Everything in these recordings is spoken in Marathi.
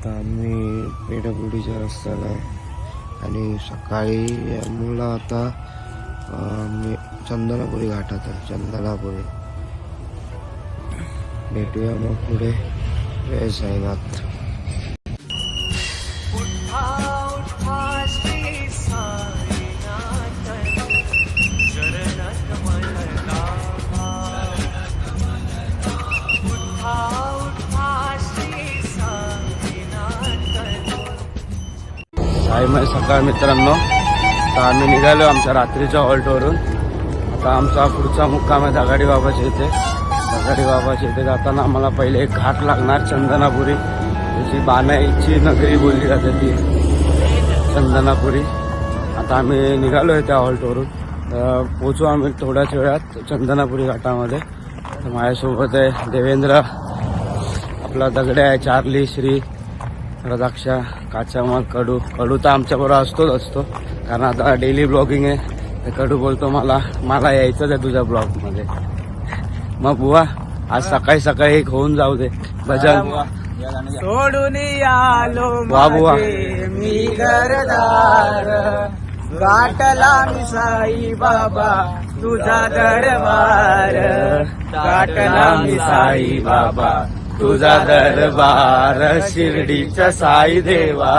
आता आम्ही पेडबुडीच्या रस्त्याला आहे. आणि सकाळी मुलं आता मी चंदनापुरी घाटात आहे. चंदनापुरी. भेटूया मग पुढे. जय साईनाथ. साईमाई सकाळ मित्रांनो. आता आम्ही निघालो आमच्या रात्रीच्या हॉल्टवरून आता आमचा पुढचा मुक्काम आहे दगाडी बाबाच्या इथे. दगाडी बाबाच्या इथे जाताना आम्हाला पहिले एक घाट लागणार चंदनापुरी. त्याची बाणाईची नगरी बोलली जाते ती. चंदनापुरी. आता आम्ही निघालो आहे त्या हॉल्टवरून तर पोचू आम्ही थोड्याच वेळात चंदनापुरी घाटामध्ये. तर माझ्यासोबत आहे देवेंद्र. आपला दगडे आहे चार्ली श्री. रदाक्षा काचामाल कडू. कडू तर आमच्याबरोबर असतोच असतो. कारण आता डेली ब्लॉगिंग आहे. तर कडू बोलतो मला मला यायचंच आहे तुझ्या ब्लॉगमध्ये मग बुवा आज सकाळी सकाळी एक होऊन जाऊ दे. भजन. सोडून आलो वा बुवा. मी घरदार. गाठला मी साई बाबा तुझा दरबार. गाठला मी साई बाबा तुझा दरबार शिर्डीचा साई देवा.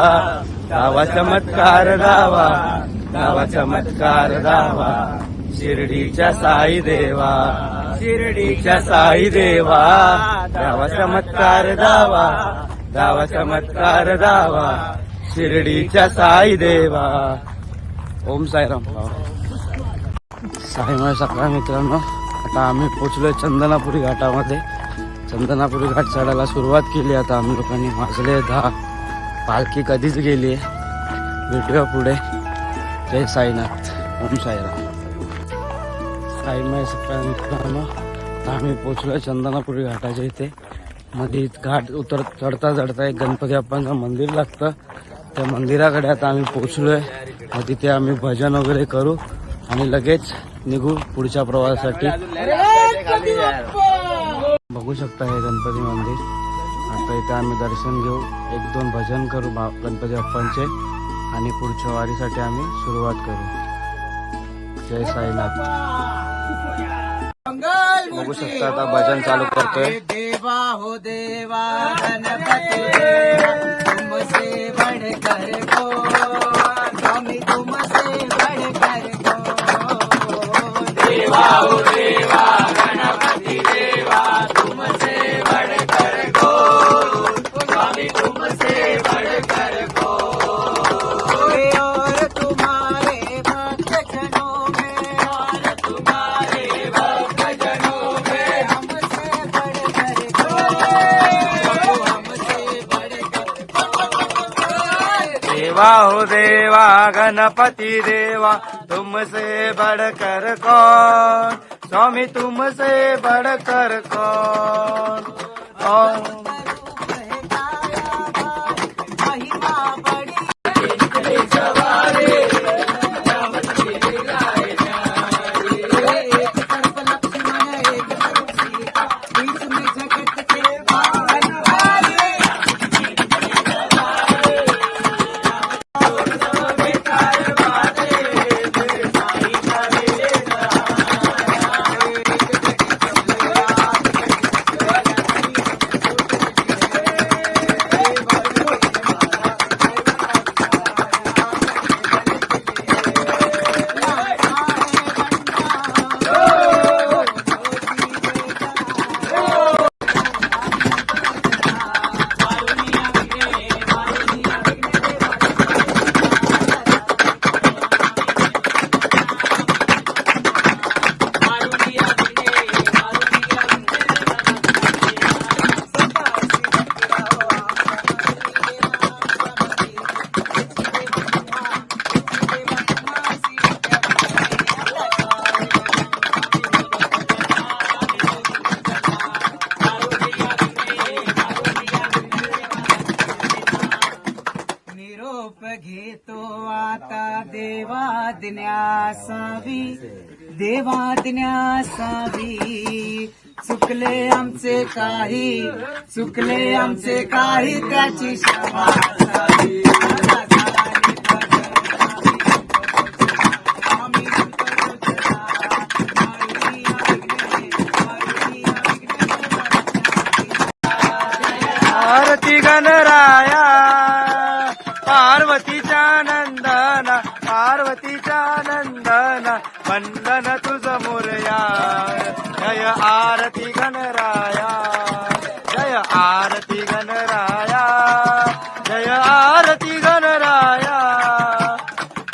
गावा चमत्कार दावा गावा चमत्कार दावा शिर्डीच्या साई देवा शिर्डीच्या साई देवा. गावा चमत्कार दावा गावा चमत्कार दावा शिर्डीच्या साई देवा. ओम साईराम. साईमा सकाळ मित्रांनो आता आम्ही पोचलोय चंदनापुरी घाटामध्ये. चंदनापुरी घाट चढायला सुरुवात केली आता आम्ही लोकांनी वाजले दहा पालखी कधीच गेली आहे भेटूया पुढे जय साईनाथ ओम साईराम साईमाय सकाळ मित्रांनो आम्ही पोचलोय चंदनापुरी घाटाच्या इथे मध्ये घाट उतर चढता चढता एक गणपती बाप्पांचं मंदिर लागतं त्या मंदिराकडे आता आम्ही पोचलोय मग तिथे आम्ही भजन वगैरे करू आणि लगेच निघू पुढच्या प्रवासासाठी बघू शकता हे गणपती मंदिर. आता इथे आम्ही दर्शन घेऊ. एक दोन भजन करू बा- गणपती बाप्पांचे. आणि पुढच्या वारीसाठी आम्ही सुरुवात करू. जय साईनाथ. बघू शकता आता भजन चालू करतोय. देवा हो देवा गणपति. गणपति देवा तुमसे बढ़कर कौन स्वामी तुमसे बढ़कर कौन देवाज्ञा शावी चुकले आमचे काही चुकले आमचे काही त्याची क्षमा असावी. गणराया नंदना वंदन तुझ मुरया. जय आरती गणराया. जय आरती गणराया. जय आरती गणराया.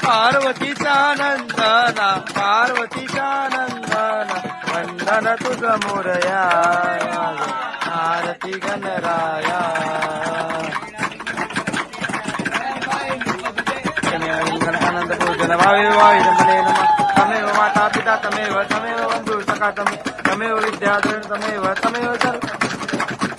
पार्वतीच्या नंदना पार्वतीच्या नंदना वंदन तुझ मुरया. आरती गणराया. आनंद भोजन भावे नमः तमेव माता पिता तमेव तमेव बंधु सखा तमे तमेव विद्याधर तमेव तमेव सर्व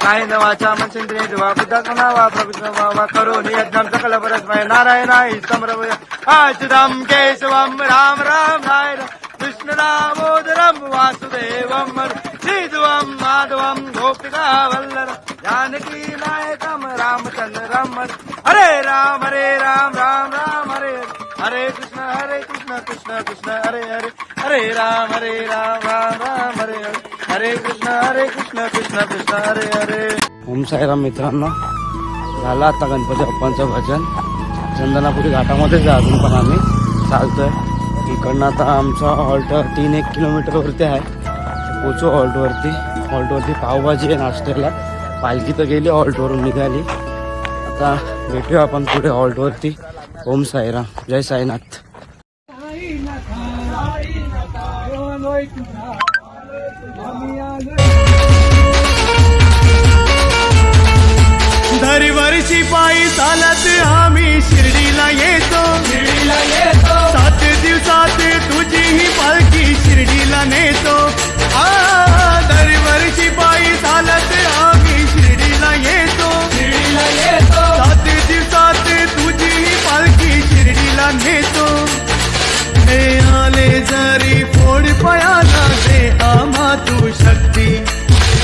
काय न वाचा मनसेंद्रिय वा बुद्धा कणा वा प्रभुत्व वा वा करो नियज्ञम सकल परस्मय नारायणाय समरवय अच्युतम केशवम राम राम नारायण कृष्ण दामोदरम वासुदेवम श्रीधुवम माधवम गोपिका वल्लभ जानकी नायकम रामचंद्रम हरे राम हरे राम राम राम हरे हरे कृष्ण हरे कृष्ण कृष्ण कृष्ण हरे हरे. हरे राम हरे राम राम राम हरे हरे. हरे कृष्ण हरे कृष्ण कृष्ण कृष्ण हरे हरे. ओम साईराम मित्रांनो. झालं आता गणपती बाप्पांचं भजन. चंदनापुरी घाटामध्येच अजून पण आम्ही. चालतोय. इकडनं आता आमचा हॉल्ट तीन एक किलोमीटरवरती आहे. पोचो हॉल्टवरती. हॉल्टवरती पावभाजी आहे नाश्त्याला. पालखी तर गेली हॉल्टवरून निघाली. आता भेटूया आपण पुढे हॉल्टवरती. ओम साईराम, जय साईनाथ. दरवर्षी पायी चालत आम्ही शिर्डीला येतो सात तुझी ही पालखी शिर्डीला नेतो दरवर्षी घेतो हे आले जरी फोड पयाला दे आम्हा तू शक्ती.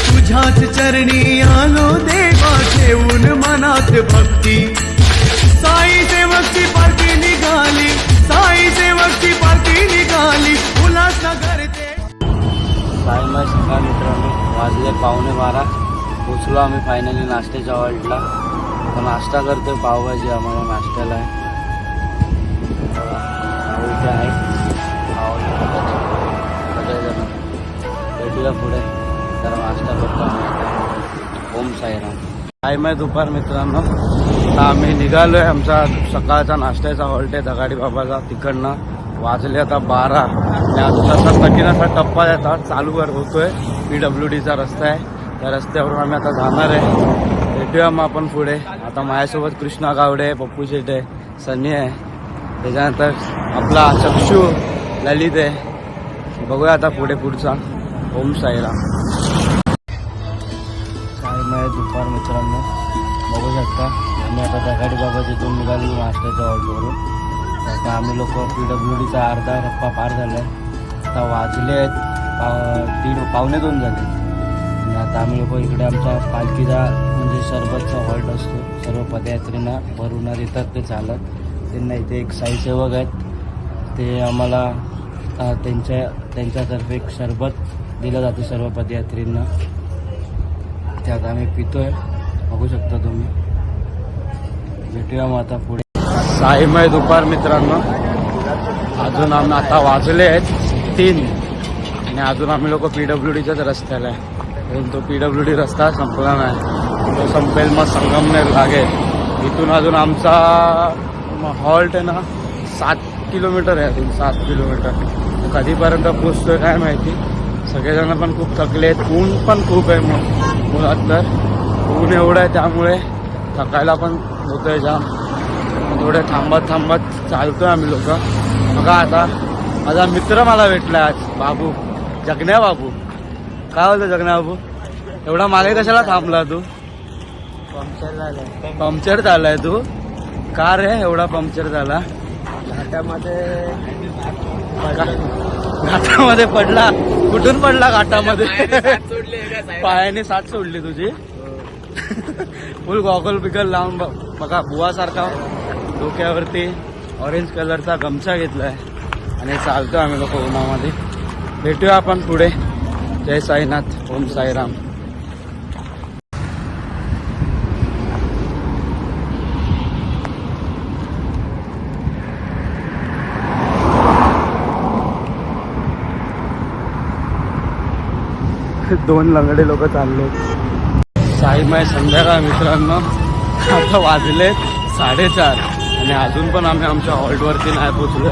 तुझ्याच चरणी आलो देवा ठेवून मनात भक्ती. साई सेवकची पार्टी निघाली साई सेवकची पार्टी निघाली उल्हासनगर ते साई माय मित्रांनो वाजले पावणे बारा. पोचलो आम्ही फायनली नाश्त्याच्या हॉल्टला नाश्ता करतोय पावभाजी आम्हाला नाश्त्याला आहे. भेटूया पुढे. तर मास्टर ओम साईराम काय माय दुपार मित्रांनो. आम्ही आम्ही निघालोय आमचा सकाळचा नाश्त्याचा हॉल्ट आहे दगाडी बाबाचा तिकडनं. वाजले आता बारा. आणि आता तसा कठीणाचा टप्पा येतात चालूवर होतोय. पी डब्ल्यू डीचा रस्ता आहे. त्या रस्त्यावरून आम्ही आता जाणार आहे. भेटूया मग आपण पुढे. आता माझ्यासोबत कृष्णा गावडे पप्पू शेट आहे सनी आहे. त्याच्यानंतर आपला चक्षू ललित आहे. बघूया आता पुढे पुढचा. ओम साईराम काय नाही दुपार मित्रांनो. बघू शकता. आम्ही आता दगाडी बाबा जिथून निघालो नाश्त्याच्या हॉल्टवरून आता आम्ही लोक पी डब्ल्यू डीचा अर्धा रप्पा पार झाला आहे आता वाजले आहेत पा दीड पावणे दोन झाले. आणि आता आम्ही लोक इकडे आमच्या पालखीचा म्हणजे सरबतचा हॉल्ट असतो. सर्व पदयात्रींना भरवणार येतात ते चालत त्यांना इथे एक साईसेवक आहेत. ते आम्हाला त्यांच्या त्यांच्यातर्फे एक सरबत दिलं जातं सर्व पदयात्रींना. त्यात आता आम्ही पितोय. बघू शकता तुम्ही. भेटूया मग आता पुढे. साईमय दुपार मित्रांनो. अजून आम्ही आता वाजले आहेत तीन. आणि अजून आम्ही लोक पी डब्ल्यू डीच्याच रस्त्याला आहे. अजून तो पी डब्ल्यू डी रस्ता संपला नाही. तो संपेल मग संगमनेर लागेल. इथून अजून आमचा हॉल्ट आहे ना सात किलोमीटर आहे अजून सात किलोमीटर. कधीपर्यंत पोचतोय काय माहिती. सगळेजण पण खूप थकले आहेत. ऊन पण खूप आहे मग मुळात तर. ऊन एवढं आहे त्यामुळे थकायला पण होतंय जाम. थोडे थांबत थांबत चालतोय आम्ही लोक. बघा आता माझा मित्र मला भेटला आज बाबू. जगण्या बाबू. काय होतं जगण्या बाबू? एवढा मागे कशाला थांबला तू? पंक्चर झालाय. पंक्चर झालाय तू? का रे एवढा पंक्चर झाला? घाटामध्ये घाटामध्ये पडला? कुठून पडला घाटामध्ये? पायाने साठ सोडली तुझी? फुल गॉगल बिगल लावून बघ- बघा बुवासारखा डोक्यावरती ऑरेंज कलरचा गमछा घेतलाय. आणि चालतो आम्ही लोक उन्हामध्ये. भेटूया आपण पुढे. जय साईनाथ. ओम साईराम. दोन लंगडे लोक चालले. साई माय संध्याकाळ मित्रांनो. आता वाजले साडेचार. आणि अजून पण आम्ही आमच्या हॉल्टवरती नाही पोचलो.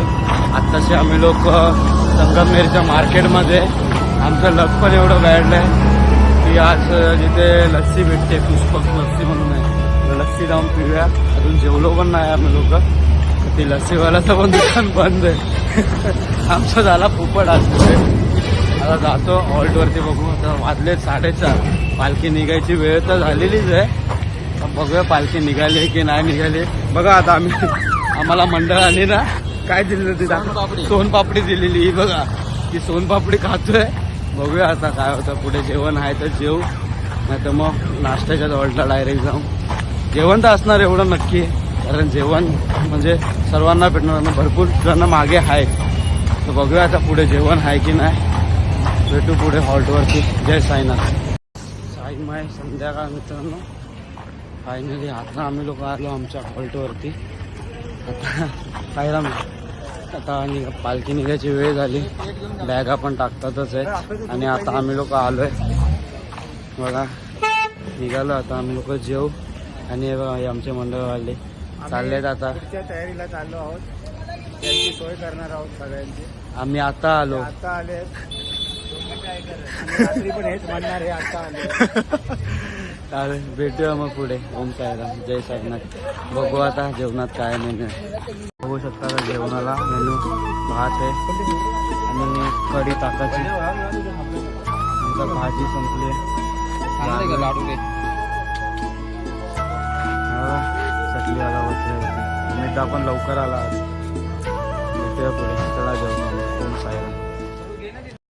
आत्ताशी आम्ही लोक संगमनेरच्या मार्केटमध्ये. आमचं लक पण एवढं वाढलंय की आज जिथे लस्सी भेटते पुष्पक लस्सी म्हणून आहे. तर लस्सी जाऊन पिऊया. अजून जेवलो पण नाही आम्ही लोक. ती लस्सीवाल्याचं पण दुकान बंद आहे. आमचा झाला फुपट आज. पुढे आता जातो हॉल्टवरती बघू. आता वाजले साडेचार. पालखी निघायची वेळ तर झालेलीच आहे. बघूया पालखी निघाली की नाही निघाली. बघा आता आम्ही आम्हाला मंडळाने ना. काय दिलेलं तिथं? सोनपापडी दिलेली. ही बघा. ती सोनपापडी खातोय. बघूया आता काय होतं. पुढे जेवण आहे तर जेव नाही तर मग नाश्त्याच्या हॉल्टला डायरेक्ट जाऊ. जेवण तर असणार एवढं नक्की. कारण जेवण म्हणजे सर्वांना भेटणार भरपूर जण मागे आहे तर बघूया आता पुढे जेवण आहे की नाही. भेटू पुढे हॉल्टवरती. जय साईनाथ. साईमाय संध्याकाळ मित्रांनो. फायनली आता आम्ही लोक आलो आमच्या हॉल्टवरती. आता साईराम आता पालखी निघायची वेळ झाली. बॅगा पण टाकतातच आहे आणि आता आम्ही लोक आलोय. बघा. निघालो आता आम्ही लोक जेव आणि हे बघा हे आमचे मंडळवाले चाललेत आता. तयारीला चाललो आहोत. सोय करणार आहोत सगळ्यांची. आम्ही आता आलो. आता आले रात्री पण हेच म्हणणार आहे आता आले चालेल भेटूया मग पुढे. ओम साईराम. जय साईनाथ. बघू आता जेवणात काय मेनू आहे. बघू शकता का जेवणाला मेनू भात आहे आणि कढी ताकाची. नंतर भाजी संपली हा, चटणी आला बसले अमिता पण लवकर आला भेटूया पुढे. चला जेवण ओम साईराम.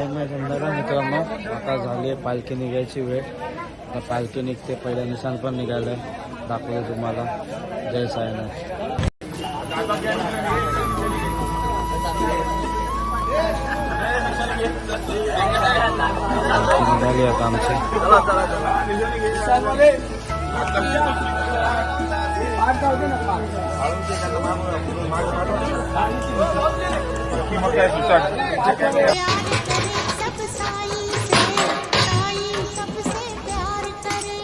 संध्याकाळ मित्रांनो. आता झाली आहे पालखी निघायची वेळ. आता पालखी निघते. पहिलं निशाण पण निघालंय दाखवलं तुम्हाला. जय सायनाथ निघाली आता आमची. प्यार करे सब साई से साई सबसे प्यार करे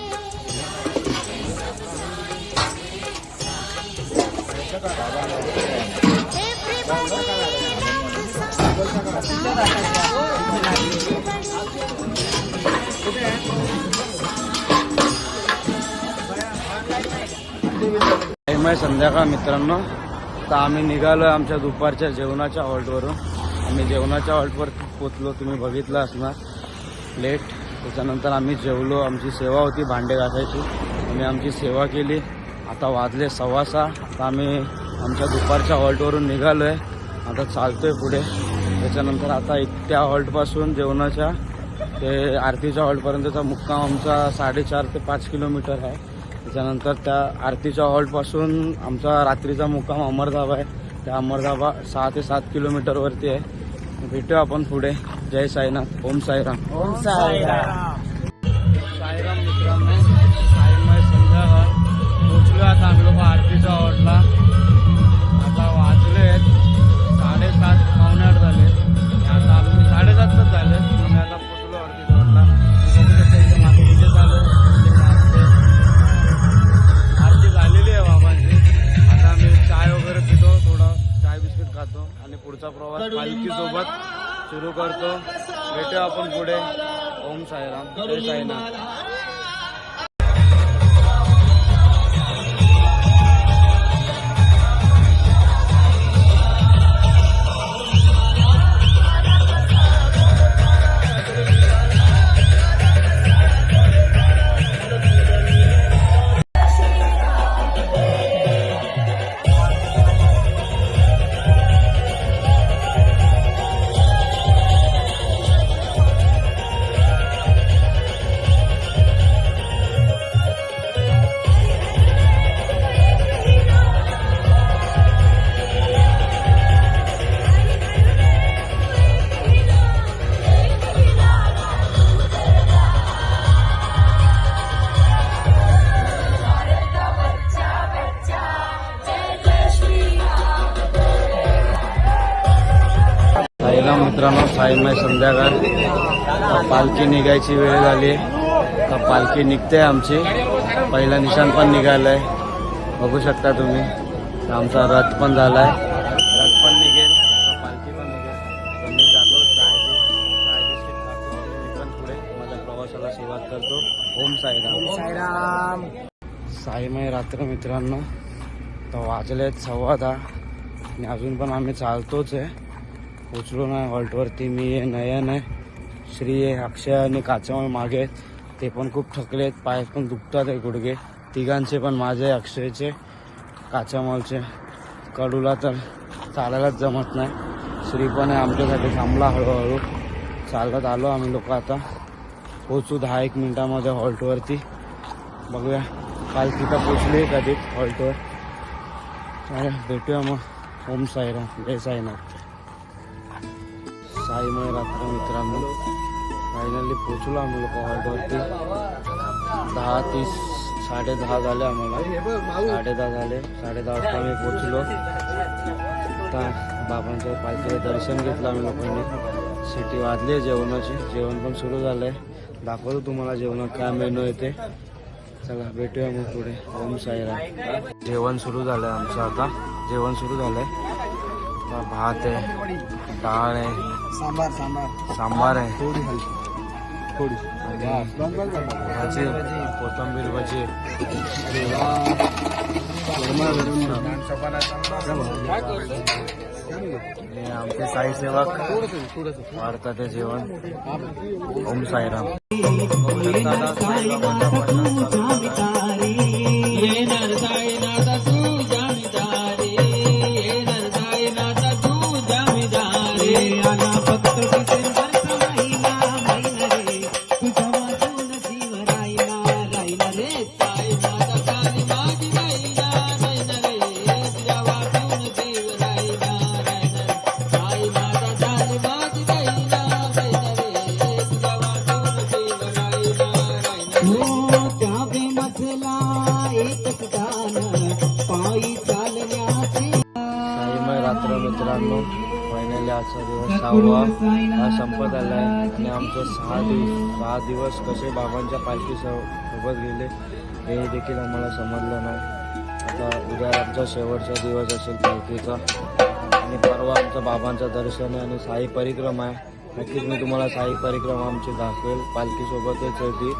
टाईम आहे संध्याकाळ मित्रांनो आता आम्ही निघालो आहे आमच्या दुपारच्या जेवणाच्या हॉल्टवरून. आम्ही जेवणाच्या हॉल्टवर पोचलो तुम्ही बघितलं असणार. लेट त्याच्यानंतर आम्ही जेवलो आमची सेवा होती भांडे घासायची. आम्ही आमची सेवा केली. आता वाजले सव्वा सहा. आता आम्ही आमच्या दुपारच्या हॉल्टवरून निघालो आहे. आता चालतोय पुढे. त्याच्यानंतर आता एक त्या हॉल्टपासून जेवणाच्या ते आरतीच्या हॉल्टपर्यंतचा मुक्काम आमचा साडेचार ते पाच किलोमीटर आहे. त्याच्यानंतर त्या आरतीच्या हॉल्टपासून आमचा रात्रीचा मुक्काम अमरधाबा आहे. त्या अमरधाबा सहा ते सात किलोमीटरवरती आहे. भेटूया आपण पुढे. जय साईनाथ. ओम साईराम. ओम साईराम. साईराम मित्रांनो साईमय संध्याकाळ. पोचलो आता आम्ही लोक आरतीच्या हॉल्टला सोबत सुरू करतो. भेटूया आपण पुढे. ओम साईराम. जय साईनाथ. साईमय संध्याकाळ. पालखी निघायची वेळ झाली. आता पालखी निघते आमची. पहिलं निशाण पण निघालंय. बघू शकता तुम्ही. आमचा रथ पण झालाय. रथ पण निघेल. पालखी पण निघेल. तर मी जातो पण पुढे माझ्या प्रवासाला सुरुवात करतो. ओम साईराम. साईराम. साईमय रात्र मित्रांनो. तर वाजलेत सव्वा दहा. आणि अजून पण आम्ही चालतोच आहे. पोचलो नाही हॉल्टवरती मी आहे नयन आहे श्री आहे अक्षय आणि काचामय मागे. ते पण खूप थकलेत पाय पण दुखतात आहे गुडघे. तिघांचे पण माझे अक्षयचे काचामलचे कडूला तर चालायलाच जमत नाही. श्री पण आहे आमच्यासाठी थांबला हळूहळू. चालत आलो आम्ही लोक आता. पोचू दहा एक मिनिटामध्ये हॉल्टवरती. बघूया काल तिथं पोचली कधी हॉल्टवर. अरे भेटूया मग. ओम साईराम. जय साईनाथ. साईमय रात्र मित्रांनो. फायनली पोचलो आम्ही लोक हॉल्टवरती दहा तीस साडे दहा झाले आम्हाला. साडे दहा झाले. साडे दहा वाजता आम्ही पोचलो आता बाबांच्या पालखीचं दर्शन घेतलं आम्ही लोकांनी. सिटी वाजली आहे जेवणाची. जेवण पण सुरू झालंय. दाखवतो तुम्हाला जेवणात काय मेनू येते चला भेटूया मग पुढे. ओम साईराम. जेवण सुरू झालंय आमचं आता. जेवण सुरू झालंय. आहे भात आहे डाळ आहे सांबार सांबार. सांबार आहे. थोडी हलकी. थोडी भाजी कोथंबीर भाजी. आणि आमचे साई सेवक वाढतात ते जेवण. ओम साईराम. येणार आमचे सहा दिवस सहा दिवस कसे बाबांच्या पालखी सोबत गेले हे देखील आम्हाला समजलं नाही. आता उद्या आमचा शेवटचा दिवस असेल पालखीचा. आणि परवा आमचं बाबांचं दर्शन आहे आणि साई परिक्रमा आहे. नक्कीच मी तुम्हाला साई परिक्रमा आमची दाखवेल. पालखीसोबतच होती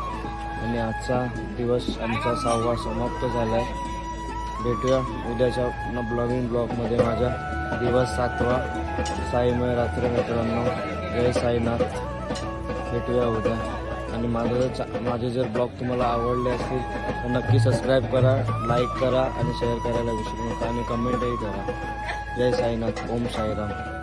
आणि आजचा दिवस आमचा सहावा समाप्त झाला आहे भेटूया उद्याच्या ब्लॉगिंग ब्लॉगमध्ये माझा दिवस सातवा. साईमय रात्र मित्रांनो. जय साईनाथ. भेटूया उद्या. आणि माझं जर चा- माझे जर ब्लॉग तुम्हाला आवडले असतील तर नक्की सबस्क्राईब करा लाईक करा आणि शेअर करायला विसरू नका. आणि कमेंटही करा. जय साईनाथ. ओम साईराम.